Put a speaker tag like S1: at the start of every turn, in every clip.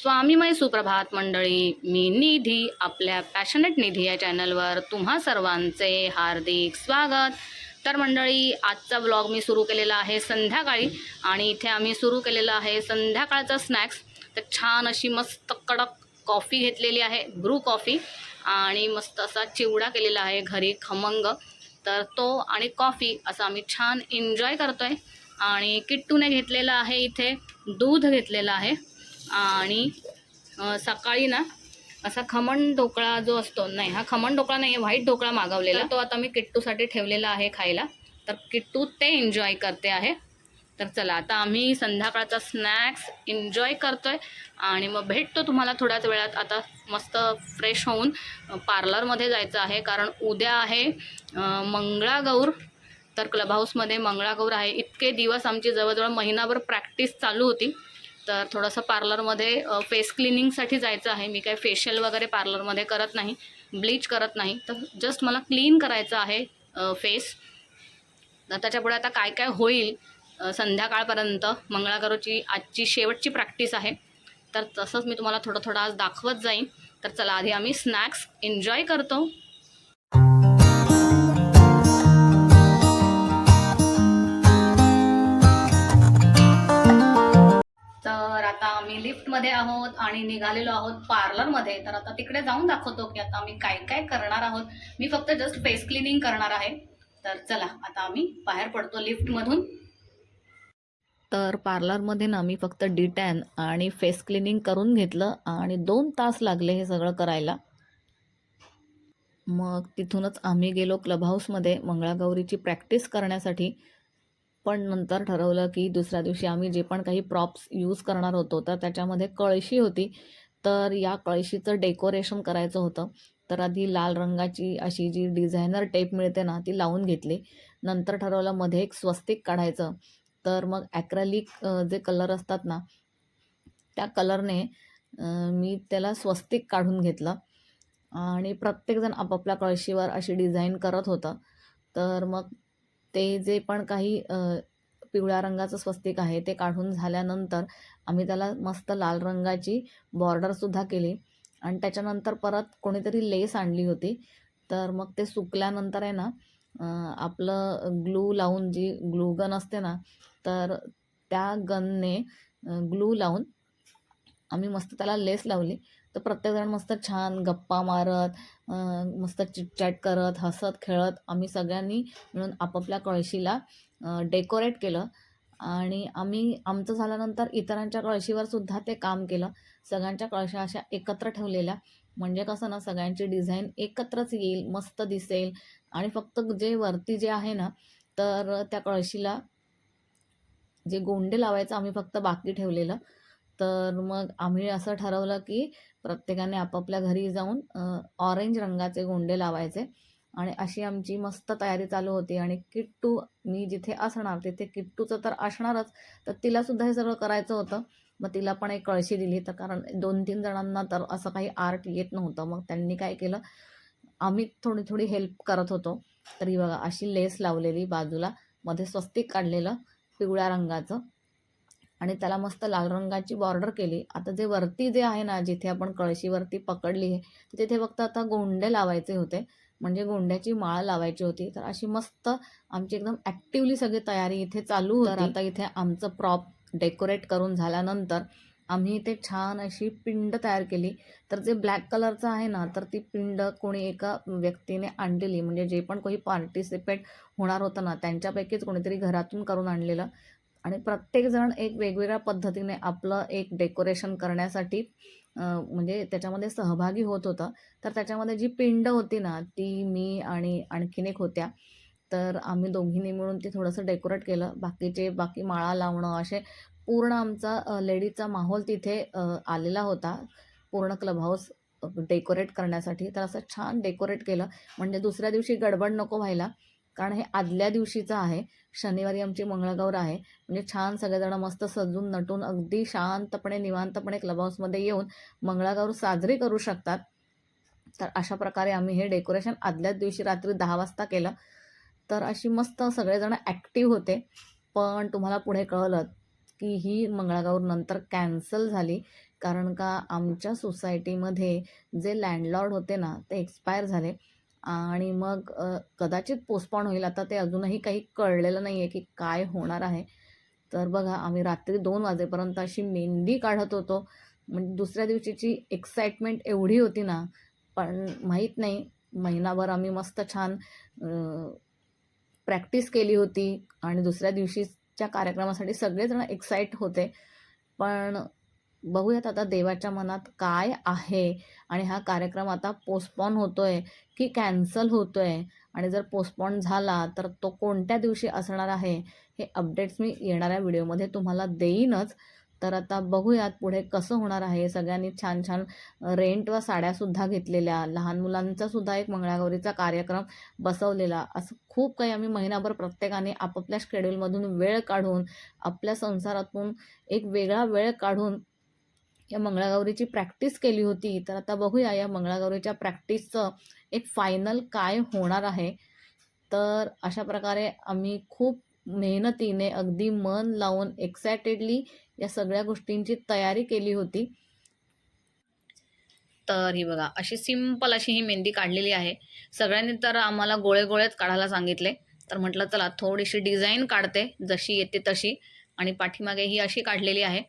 S1: स्वामीमय सुप्रभात मंडळी मी निधी आपल्या पॅशनेट निधी या चॅनलवर तुम्हा सर्वांचे हार्दिक स्वागत. तर मंडळी आजचा ब्लॉग मी सुरू केलेला आहे संध्याकाळी आणि इथे आम्ही सुरू केलेलं आहे संध्याकाळचा स्नॅक्स तर छान अशी मस्त कडक कॉफी घेतलेली आहे ब्रू कॉफी आणि मस्त असा चिवडा केलेला आहे घरी खमंग. तर तो आणि कॉफी असं आम्ही छान एन्जॉय करतो आहे आणि किट्टूने घेतलेलं आहे इथे दूध घेतलेलं आहे. आणि सकाळी ना असा खमण ढोकळा जो असतो नाही हा खमण ढोकळा नाही आहे व्हाईट ढोकळा मागवलेला. तो आता मी किट्टूसाठी ठेवलेला आहे खायला. तर किट्टू ते एन्जॉय करते आहे. तर चला आता आम्ही संध्याकाळचा स्नॅक्स एन्जॉय करतोय आणि मग भेटतो तुम्हाला थोड्याच वेळात. आता मस्त फ्रेश होऊन पार्लरमध्ये जायचं आहे. कारण उद्या आहे मंगळागौर. तर क्लब हाऊसमध्ये मंगळागौर आहे. इतके दिवस आमची जवळजवळ महिनाभर प्रॅक्टिस चालू होती. तर थोडंसं पार्लरमध्ये फेस क्लिनिंगसाठी जायचं आहे. मी काही फेशियल वगैरे पार्लरमध्ये करत नाही. ब्लीच करत नाही. तर जस्ट मला क्लीन करायचं आहे फेस तर त्याच्यापुढे आता काय काय होईल संध्याकाळपर्यंत. मंगळागौरची आजची शेवटची प्रॅक्टिस आहे. तर तसंच मी तुम्हाला थोडं थोडं आज दाखवत जाईन. तर चला आधी आम्ही स्नॅक्स एन्जॉय करतो. लिफ्टमध्ये आहोत आणि निघालेलो आहोत पार्लरमध्ये तर आता तिकडे जाऊन दाखवतो की आता आम्ही काय काय करणार आहोत. मी फक्त जस्ट फेस क्लिनिंग करणार आहे. तर चला आता आम्ही बाहेर पडतो लिफ्टमधून. तर पार्लरमध्ये ना मी फक्त डिटॅन आणि फेस क्लिनिंग करून घेतलं आणि दोन तास लागले हे सगळं करायला. मग तिथूनच आम्ही गेलो क्लब हाऊसमध्ये मंगळागौरीची प्रॅक्टिस करण्यासाठी. पण नंतर ठरवलं की दुसऱ्या दिवशी आम्ही जे पण काही प्रॉप्स यूज करणार होतो तर त्याच्यामध्ये कळशी होती. तर या कळशीचं डेकोरेशन करायचं होतं. तर आधी लाल रंगाची अशी जी डिझायनर टेप मिळते ना ती लावून घेतली. नंतर ठरवलं मध्ये एक स्वस्तिक काढायचं. तर मग ॲक्रॅलिक जे कलर असतात ना त्या कलरने मी त्याला स्वस्तिक काढून घेतलं. आणि प्रत्येकजण आपापल्या कळशीवर अशी डिझाईन करत होतं. तर मग ते जे पण काही पिवळ्या रंगाचं स्वस्तिक आहे ते काढून झाल्यानंतर आम्ही त्याला मस्त लाल रंगाची बॉर्डरसुद्धा केली. आणि त्याच्यानंतर परत कोणीतरी लेस आणली होती. तर मग ते सुकल्यानंतर आहे ना आपलं ग्लू लावून जी ग्लू गन असते ना तर त्या गनने ग्लू लावून आम्ही मस्त त्याला लेस लावली. तर प्रत्येकजण मस्त छान गप्पा मारत मस्त चिटचॅट करत हसत खेळत. आम्ही सगळ्यांनी मिळून आपापल्या कळशीला डेकोरेट केलं. आणि आम्ही आमचं झाल्यानंतर इतरांच्या कळशीवर सुद्धा ते काम केलं. सगळ्यांच्या कळशा अशा एकत्र ठेवलेल्या. म्हणजे कसं ना सगळ्यांची डिझाईन एकत्रच येईल मस्त दिसेल. आणि फक्त जे वरती जे आहे ना तर त्या कळशीला जे गोंडे लावायचं आम्ही फक्त बाकी ठेवलेलं. तर मग आम्ही असं ठरवलं की प्रत्येकाने आपापल्या घरी जाऊन ऑरेंज रंगाचे गोंडे लावायचे आणि अशी आमची मस्त तयारी चालू होती. आणि किट्टू मी जिथे असणार तिथे किट्टूचं तर असणारच तर तिलासुद्धा हे सगळं करायचं होतं. मग तिला पण एक कळशी दिली तर कारण दोन तीन जणांना तर असं काही आर्ट येत नव्हतं. मग त्यांनी काय केलं आम्ही थोडी थोडी हेल्प करत होतो. तरी बघा अशी लेस लावलेली बाजूला मध्ये स्वस्तिक काढलेलं पिवळ्या रंगाचं. आणि त्याला मस्त लाल रंगाची बॉर्डर केली. आता जे वरती जे आहे ना जिथे आपण कळशीवरती पकडली आहे तिथे फक्त आता गोंडे लावायचे होते. म्हणजे गोंड्याची माळ लावायची होती. तर अशी मस्त आमची एकदम ॲक्टिवली सगळी तयारी इथे चालू होती. तर आता इथे आमचं प्रॉप डेकोरेट करून झाल्यानंतर आम्ही इथे छान अशी पिंड तयार केली. तर जे ब्लॅक कलरचं आहे ना तर ती पिंड कोणी एका व्यक्तीने आणलेली. म्हणजे जे पण कोणी पार्टिसिपेट होणार होतं ना त्यांच्यापैकीच कोणीतरी घरातून करून आणलेलं. आणि प्रत्येकजण एक वेगवेगळ्या पद्धतीने आपलं एक डेकोरेशन करण्यासाठी म्हणजे त्याच्यामध्ये सहभागी होत होतं. तर त्याच्यामध्ये जी पिंड होती ना ती मी आणि आणखीन एक होत्या. तर आम्ही दोघींनी मिळून ते थोडंसं डेकोरेट केलं. बाकीचे बाकी माळा लावणं असे पूर्ण आमचा लेडीजचा माहोल तिथे आलेला होता. पूर्ण क्लब हाऊस डेकोरेट करण्यासाठी. तर असं छान डेकोरेट केलं. म्हणजे दुसऱ्या दिवशी गडबड नको व्हायला. कारण हे आदल्या दिवशीचं आहे. शनिवारी आमची मंगळागौर आहे. म्हणजे छान सगळेजण मस्त सजून नटून अगदी शांतपणे निवांतपणे क्लब हाऊसमध्ये येऊन मंगळागौर साजरी करू शकतात. तर अशा प्रकारे आम्ही हे डेकोरेशन आदल्याच दिवशी रात्री दहा वाजता केलं. तर अशी मस्त सगळेजण ॲक्टिव्ह होते. पण तुम्हाला पुढे कळलं की ही मंगळागौर नंतर कॅन्सल झाली. कारण का आमच्या सोसायटीमध्ये जे लँडलॉर्ड होते ना ते एक्सपायर झाले. आणि मग कदाचित पोस्टपॉन होईल. आता ते अजूनही काही कळलेलं नाही आहे की काय होणार आहे. तर बघा आम्ही रात्री दोन वाजेपर्यंत अशी मेहंदी काढत होतो. म्हणजे दुसऱ्या दिवशीची एक्साइटमेंट एवढी होती ना. पण माहीत नाही महिनाभर आम्ही मस्त छान प्रॅक्टिस केली होती. आणि दुसऱ्या दिवशीच्या कार्यक्रमासाठी सगळेजण एक्साइट होते. पण बघूयात आता देवाच्या मनात काय आहे आणि हा कार्यक्रम आता पोस्टपॉन होतोय की कॅन्सल होतोय. आणि जर पोस्टपॉन झाला तर तो कोणत्या दिवशी असणार आहे हे अपडेट्स मी येणाऱ्या व्हिडिओमध्ये तुम्हाला देईनच. तर आता बघूयात पुढे कसं होणार आहे. सगळ्यांनी छान छान रेंट व साड्यासुद्धा घेतलेल्या. लहान मुलांचा सुद्धा एक मंगळागौरीचा कार्यक्रम बसवलेला. असं खूप काही आम्ही महिनाभर प्रत्येकाने आपापल्या शेड्यूलमधून वेळ काढून आपल्या संसारातून एक वेगळा वेळ काढून या मंगळागौरीची प्रॅक्टिस केली होती. तर आता बघूया या मंगळागौरीच्या प्रॅक्टिसचं एक फायनल काय होणार आहे. तर अशा प्रकारे आम्ही खूप मेहनतीने अगदी मन लावून एक्सायटेडली या सगळ्या गोष्टींची तयारी केली होती. तर ही बघा अशी सिंपल अशी ही मेहंदी काढलेली आहे. सगळ्यांनी तर आम्हाला गोळे गोळेच काढायला सांगितले. तर म्हटलं चला थोडीशी डिझाईन काढते जशी येते तशी. आणि पाठीमागे ही अशी काढलेली आहे.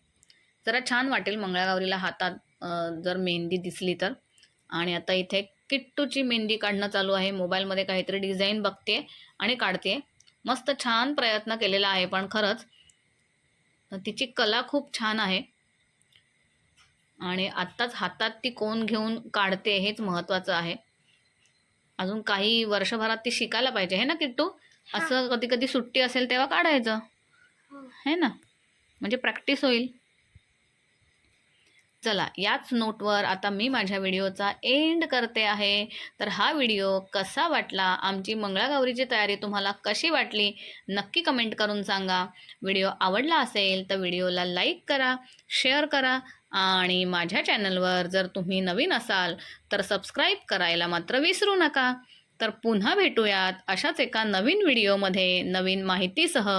S1: जरा छान वाटेल मंगळागौरीला हातात जर मेहंदी दिसली तर. आणि आता इथे किट्टूची मेहंदी काढणं चालू आहे. मोबाईलमध्ये काहीतरी डिझाईन बघते आणि काढते. मस्त छान प्रयत्न केलेला आहे पण खरंच तिची कला खूप छान आहे. आणि आत्ताच हातात ती कोण घेऊन काढते हेच महत्त्वाचं आहे. अजून काही वर्षभरात ती शिकायला पाहिजे हे ना किट्टू? असं कधी कधी सुट्टी असेल तेव्हा काढायचं. है ना? म्हणजे प्रॅक्टिस होईल. चला याच नोटवर आता मी माझ्या व्हिडिओचा एंड करते आहे. तर हा व्हिडिओ कसा वाटला? आमची मंगळागौरीची तयारी तुम्हाला कशी वाटली? नक्की कमेंट करून सांगा. व्हिडिओ आवडला असेल तर व्हिडिओला लाईक करा शेअर करा आणि माझ्या चॅनलवर जर तुम्ही नवीन असाल तर सबस्क्राईब करायला मात्र विसरू नका. तर पुन्हा भेटूयात अशाच एका नवीन व्हिडिओमध्ये नवीन माहितीसह.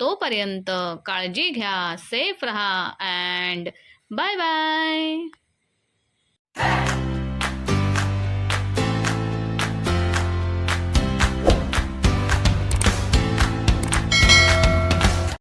S1: तोपर्यंत काळजी घ्या सेफ रहा अँड Bye bye.